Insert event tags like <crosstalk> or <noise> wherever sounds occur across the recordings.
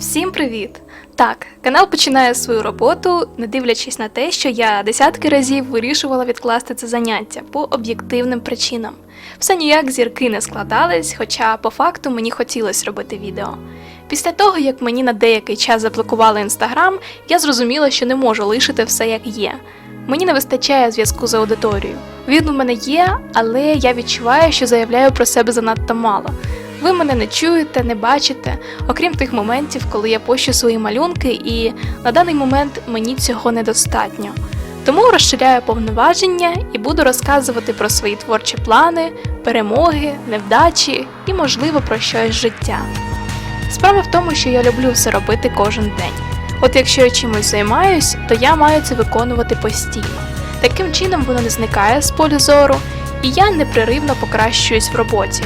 Всім привіт! Так, канал починає свою роботу, не дивлячись на те, що я десятки разів вирішувала відкласти це заняття по об'єктивним причинам. Все ніяк зірки не складались, хоча по факту мені хотілося робити відео. Після того, як мені на деякий час заблокували інстаграм, я зрозуміла, що не можу лишити все як є. Мені не вистачає зв'язку з аудиторією. Він у мене є, але я відчуваю, що заявляю про себе занадто мало. Ви мене не чуєте, не бачите, окрім тих моментів, коли я пощу свої малюнки, і на даний момент мені цього недостатньо. Тому розширяю повноваження і буду розказувати про свої творчі плани, перемоги, невдачі і, можливо, про щось життя. Справа в тому, що я люблю все робити кожен день. От якщо я чимось займаюсь, то я маю це виконувати постійно. Таким чином воно не зникає з полю зору, і я непреривно покращуюсь в роботі.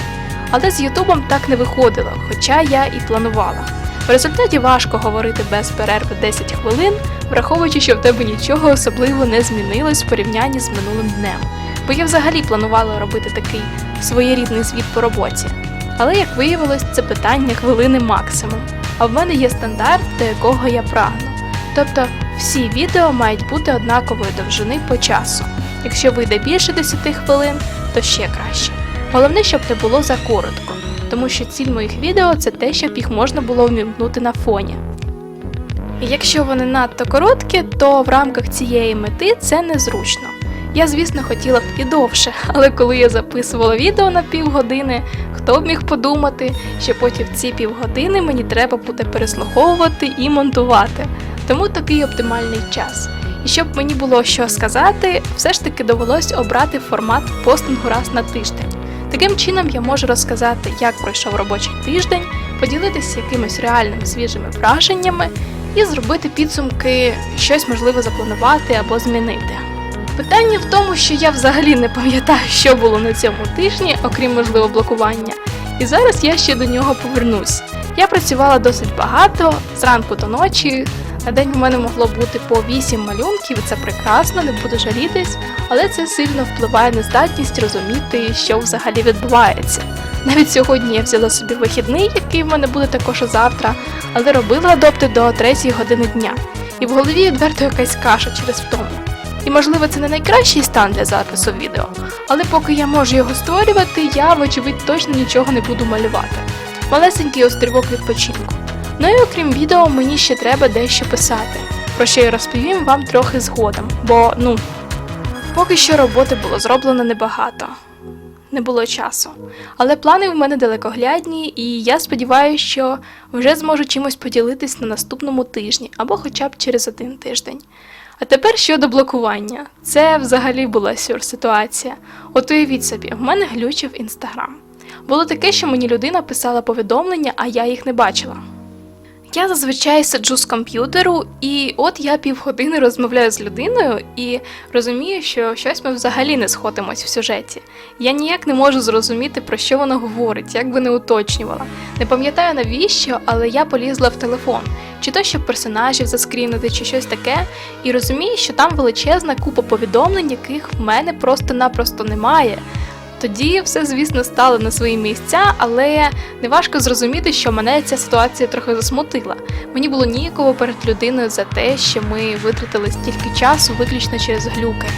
Але з Ютубом так не виходило, хоча я і планувала. В результаті важко говорити без перерви 10 хвилин, враховуючи, що в тебе нічого особливо не змінилось в порівнянні з минулим днем. Бо я взагалі планувала робити такий своєрідний звіт по роботі. Але як виявилось, це питання хвилини максимум. А в мене є стандарт, до якого я прагну. Тобто всі відео мають бути однакової довжини по часу. Якщо вийде більше 10 хвилин, то ще краще. Головне, щоб не було закоротко, тому що ціль моїх відео це те, щоб їх можна було вмімкнути на фоні. Якщо вони надто короткі, то в рамках цієї мети це незручно. Я, звісно, хотіла б і довше, але коли я записувала відео на півгодини, хто б міг подумати, що потім ці півгодини мені треба буде переслуховувати і монтувати. Тому такий оптимальний час. І щоб мені було що сказати, все ж таки довелось обрати формат постингу раз на тиждень. Таким чином я можу розказати, як пройшов робочий тиждень, поділитися якимись реальними свіжими враженнями і зробити підсумки, щось можливо запланувати або змінити. Питання в тому, що я взагалі не пам'ятаю, що було на цьому тижні, окрім можливо блокування. І зараз я ще до нього повернусь. Я працювала досить багато, зранку до ночі. На день у мене могло бути по 8 малюнків, і це прекрасно, не буду жалітись, але це сильно впливає на здатність розуміти, що взагалі відбувається. Навіть сьогодні я взяла собі вихідний, який в мене буде також завтра, але робила адопти до 3 години дня. І в голові відверто якась каша через втому. І можливо це не найкращий стан для запису відео, але поки я можу його створювати, я, вочевидь, точно нічого не буду малювати. Малесенький острівок відпочинку. Ну і окрім відео, мені ще треба дещо писати, про що я розповім вам трохи згодом, бо ну поки що роботи було зроблено небагато. Не було часу. Але плани в мене далекоглядні, і я сподіваюся, що вже зможу чимось поділитись на наступному тижні або хоча б через один тиждень. А тепер щодо блокування. Це взагалі була сюрситуація. От уявіть собі, в мене глючив інстаграм. Було таке, що мені людина писала повідомлення, а я їх не бачила. Я зазвичай сиджу з комп'ютеру, і от я півгодини розмовляю з людиною і розумію, що щось ми взагалі не сходимось в сюжеті. Я ніяк не можу зрозуміти, про що вона говорить, як би не уточнювала. Не пам'ятаю навіщо, але я полізла в телефон, чи то щоб персонажів заскрінити, чи щось таке, і розумію, що там величезна купа повідомлень, яких в мене просто-напросто немає. Тоді все, звісно, стало на свої місця, але неважко зрозуміти, що мене ця ситуація трохи засмутила. Мені було ніяково перед людиною за те, що ми витратили стільки часу виключно через глюки.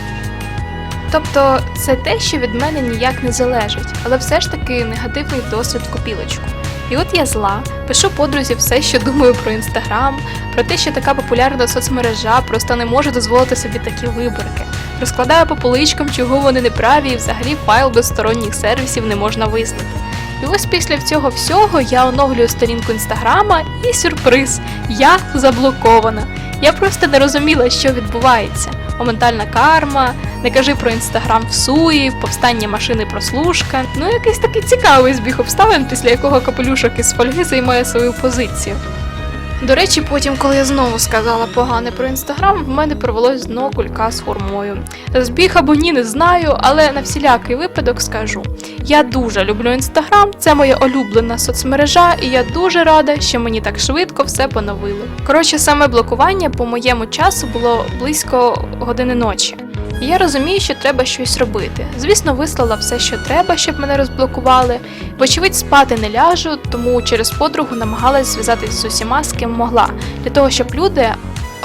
Тобто це те, що від мене ніяк не залежить, але все ж таки негативний досвід в копілочку. І от я зла, пишу подрузі все, що думаю про інстаграм, про те, що така популярна соцмережа просто не може дозволити собі такі виборки. Розкладаю по поличкам, чого вони неправі, і взагалі файл без сторонніх сервісів не можна визнати. І ось після цього всього я оновлюю сторінку інстаграма і сюрприз, я заблокована. Я просто не розуміла, що відбувається. Моментальна карма, не кажи про інстаграм в суї, повстання машини прослушка. Ну якийсь такий цікавий збіг обставин, після якого капелюшок із фольги займає свою позицію. До речі, потім, коли я знову сказала погане про інстаграм, в мене провелось знову кулька з хурмою. Збіг або ні, не знаю, але на всілякий випадок скажу. Я дуже люблю інстаграм, це моя улюблена соцмережа, і я дуже рада, що мені так швидко все поновили. Коротше, саме блокування по моєму часу було близько години ночі. І я розумію, що треба щось робити. Звісно, вислала все, що треба, щоб мене розблокували. Вочевидь, спати не ляжу, тому через подругу намагалась зв'язатись з усіма, з ким могла, для того, щоб люди,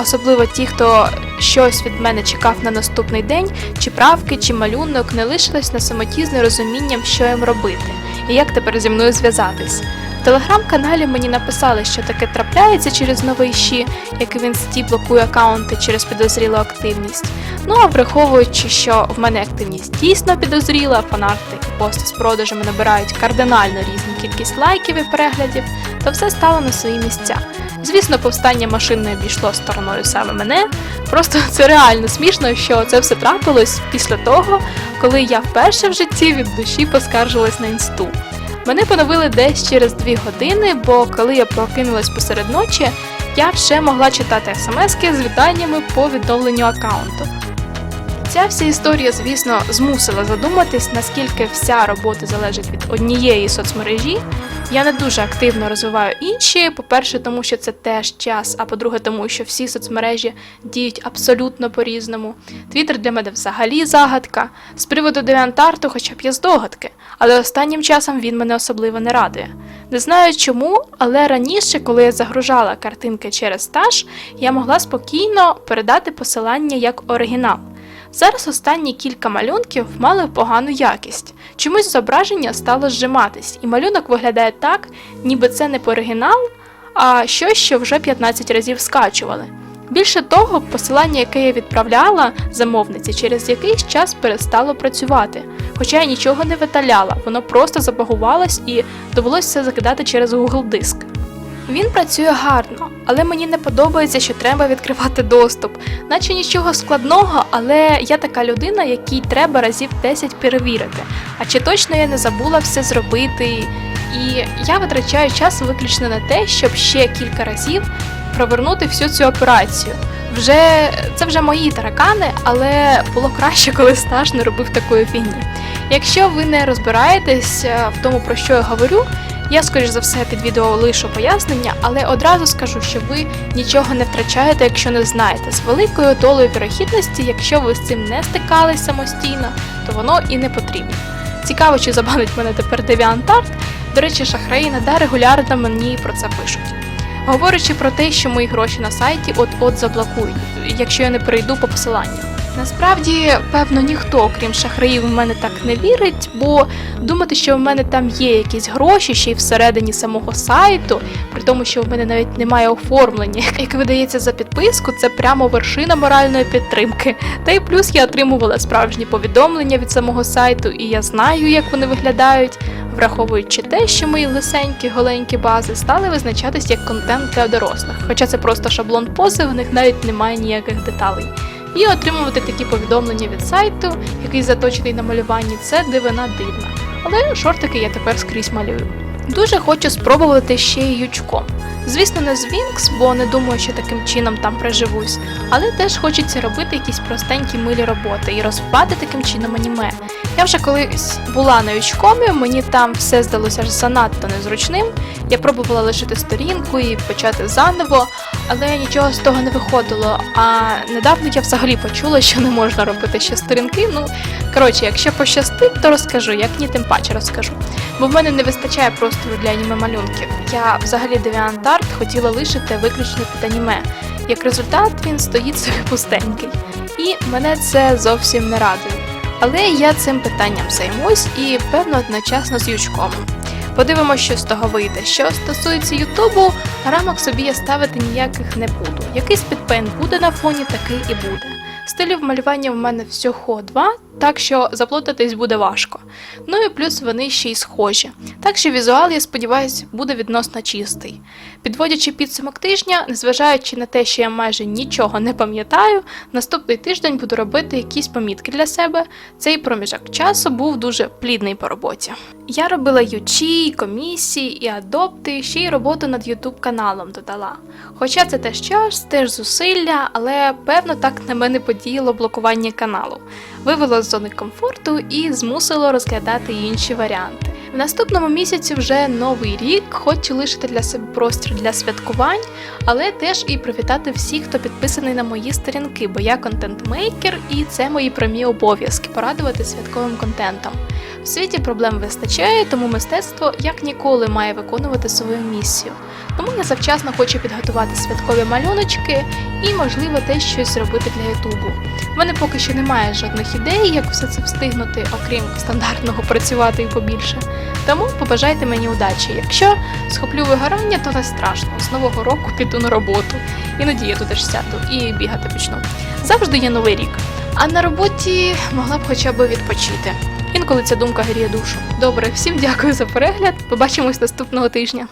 особливо ті, хто щось від мене чекав на наступний день, чи правки, чи малюнок, не лишились на самоті з нерозумінням, що їм робити, і як тепер зі мною зв'язатись. В телеграм-каналі мені написали, що таке трапляється через новий щі, як він сті блокує аккаунти через підозрілу активність. Ну а враховуючи, що в мене активність дійсно підозріла, фанарти і пости з продажами набирають кардинально різну кількість лайків і переглядів, то все стало на свої місця. Звісно, повстання машин не обійшло стороною саме мене. Просто <laughs> це реально смішно, що це все трапилось після того, коли я вперше в житті від душі поскаржилась на інсту. Мене поновили десь через 2 години, бо коли я прокинулась посеред ночі, я ще могла читати смски з вітаннями по відновленню аккаунту. Ця вся історія, звісно, змусила задуматись, наскільки вся робота залежить від однієї соцмережі. Я не дуже активно розвиваю інші. По-перше, тому що це теж час, а по-друге, тому що всі соцмережі діють абсолютно по-різному. Твіттер для мене взагалі загадка. З приводу девіантарту хоча б є здогадки, але останнім часом він мене особливо не радує. Не знаю чому, але раніше, коли я загружала картинки через стаж, я могла спокійно передати посилання як оригінал. Зараз останні кілька малюнків мали погану якість. Чомусь зображення стало зжиматись, і малюнок виглядає так, ніби це не оригінал, а щось, що вже 15 разів скачували. Більше того, посилання, яке я відправляла замовниці, через якийсь час перестало працювати. Хоча я нічого не виталяла, воно просто забагувалось і довелося все закидати через Google диск. Він працює гарно, але мені не подобається, що треба відкривати доступ. Наче нічого складного, але я така людина, якій треба разів 10 перевірити. А чи точно я не забула все зробити? І я витрачаю час виключно на те, щоб ще кілька разів провернути всю цю операцію. Вже це вже мої таракани, але було краще, коли стаж не робив такої фігні. Якщо ви не розбираєтесь е, в тому, про що я говорю, я, скоріш за все, під відео лишу пояснення, але одразу скажу, що ви нічого не втрачаєте, якщо не знаєте. З великою долею вірогідності, якщо ви з цим не стикались самостійно, то воно і не потрібно. Цікаво, чи забанить мене тепер DeviantArt. До речі, шахраї нада регулярно мені про це пишуть. Говорячи про те, що мої гроші на сайті от-от заблокують, якщо я не перейду по посиланню. Насправді, певно, ніхто, крім шахраїв, в мене так не вірить, бо думати, що в мене там є якісь гроші ще й всередині самого сайту, при тому, що в мене навіть немає оформлення, <laughs> яке видається за підписку, це прямо вершина моральної підтримки. Та й плюс я отримувала справжні повідомлення від самого сайту, і я знаю, як вони виглядають, враховуючи те, що мої лисенькі голенькі бази стали визначатись як контент для дорослих, хоча це просто шаблон пози, в них навіть немає ніяких деталей. І отримувати такі повідомлення від сайту, який заточений на малюванні, це дивина дивна. Але шортики я тепер скрізь малюю. Дуже хочу спробувати ще й ючком. Звісно, не з Вінкс, бо не думаю, що таким чином там приживусь, але теж хочеться робити якісь простенькі милі роботи і розпати таким чином аніме. Я вже колись була на ючкомі, мені там все здалося занадто незручним. Я пробувала лишити сторінку і почати заново, але нічого з того не виходило. А недавно я взагалі почула, що не можна робити ще сторінки. Ну коротше, якщо пощастить, то розкажу, як ні, тим паче розкажу. Бо в мене не вистачає простору для аніме малюнків. Я взагалі DeviantArt хотіла лишити виключно під аніме. Як результат, він стоїть собі пустенький. І мене це зовсім не радує. Але я цим питанням займусь і певно одночасно з ючком. Подивимося, що з того вийде. Що стосується Ютубу, рамок собі я ставити ніяких не буду. Якийсь підпен буде на фоні, такий і буде. Стилів малювання в мене всього два, так що заплутатись буде важко. Ну і плюс вони ще й схожі. Так що візуал, я сподіваюся, буде відносно чистий. Підводячи підсумок тижня, незважаючи на те, що я майже нічого не пам'ятаю, наступний тиждень буду робити якісь помітки для себе. Цей проміжок часу був дуже плідний по роботі. Я робила ючі, комісії і адопти, ще й роботу над YouTube каналом додала. Хоча це теж час, теж зусилля, але певно так на мене подіяло блокування каналу. Вивело з зони комфорту і змусило розглядати інші варіанти. В наступному місяці вже новий рік, хочу лишити для себе простір для святкувань, але теж і привітати всіх, хто підписаний на мої сторінки, бо я контент-мейкер і це мої прямі обов'язки порадувати святковим контентом. В світі проблем вистачає, тому мистецтво як ніколи має виконувати свою місію. Тому я завчасно хочу підготувати святкові малюночки і, можливо, теж щось зробити для Ютубу. У мене поки що немає жодних ідей, як все це встигнути, окрім стандартного працювати і побільше. Тому побажайте мені удачі. Якщо схоплю вигорання, то не страшно. З нового року піду на роботу. Іноді я туди ж сяду і бігати почну. Завжди є новий рік. А на роботі могла б хоча б відпочити. Інколи ця думка гріє душу. Добре, всім дякую за перегляд. Побачимось наступного тижня.